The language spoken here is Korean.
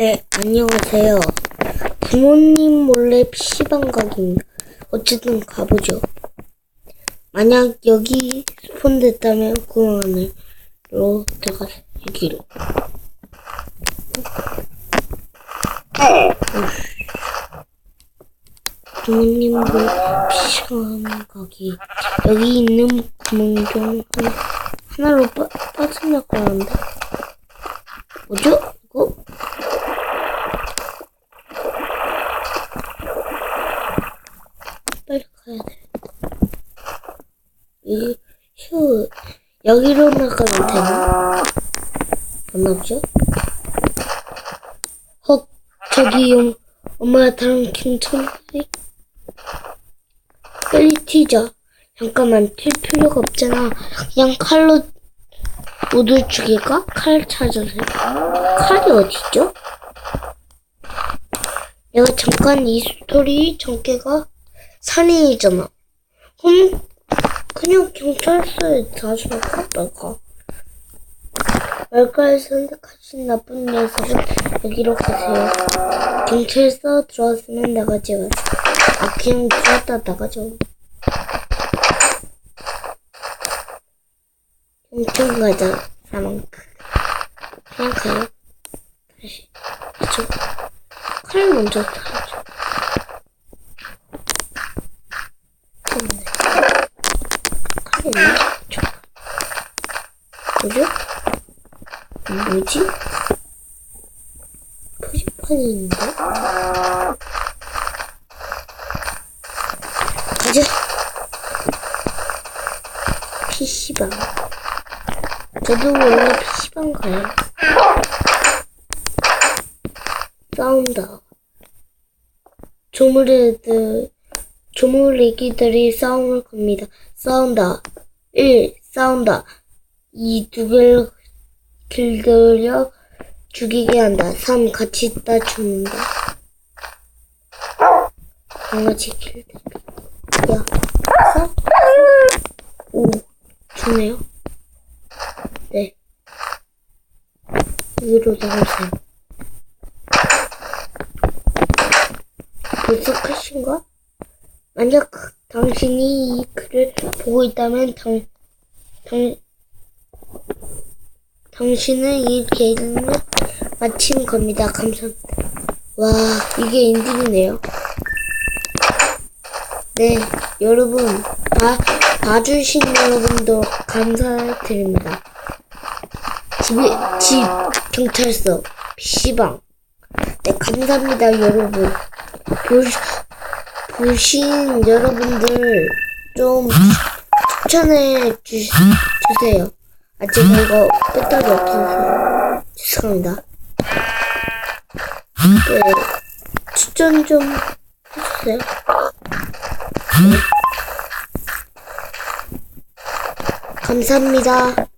네, 안녕하세요. 부모님 몰래 PC방 가기입니다. 어쨌든 가보죠. 만약 여기 스폰 됐다면 그 안으로 들어가서 여기로. 부모님 몰래 PC방 가기. 여기 있는 구멍 좀 하나, 하나로 빠, 하는데. 뭐죠? 이거? 빨리 가야 돼. 이, 휴, 여기로 나가면 되나? 안 나오죠? 헉, 저기 용, 엄마 다른 괜찮지? 빨리 튀자. 잠깐만, 튈 필요가 없잖아. 그냥 칼로 모두 죽일까? 칼 찾으세요. 칼이 어딨죠? 내가 잠깐 이 스토리 전개가 살인이잖아. 그럼 그냥 경찰서에 다시 말까? 말까에 선택하신 나쁜 녀석은 여기로 가세요. 경찰서 들어왔으면 나가지 마세요. 아 그냥 들어왔다 나가죠. 경찰 가자 사망. 그냥 가요. 다시 이쪽 칼 먼저 타죠. 뭐죠? 뭐지? 있는데? 가자. PC방. 저도 원래 PC방 가요. 싸운다. 조물애들, 조물애기들이 싸움을 겁니다. 싸운다. 1. 싸운다. 2. 두 개를 길들여 죽이게 한다. 3. 같이 있다 죽는다. 강아지 길들여. 야. 4. 5. 죽네요. 네. 위로 나가세요. 끝인가? 만약 그- 당신이 이 글을 보고 있다면 당, 당, 당신은 이 게임을 마친 겁니다. 감사합니다. 와, 이게 엔딩이네요. 네, 여러분, 봐, 봐주신 여러분도 감사드립니다. 집에, 집, 경찰서, PC방. 네, 감사합니다, 여러분. 보, 보신 여러분들 좀 추천해 주, 주세요. 아, 제가 이거 배터리 없어서 죄송합니다. 네, 추천 좀 해주세요. 네. 감사합니다.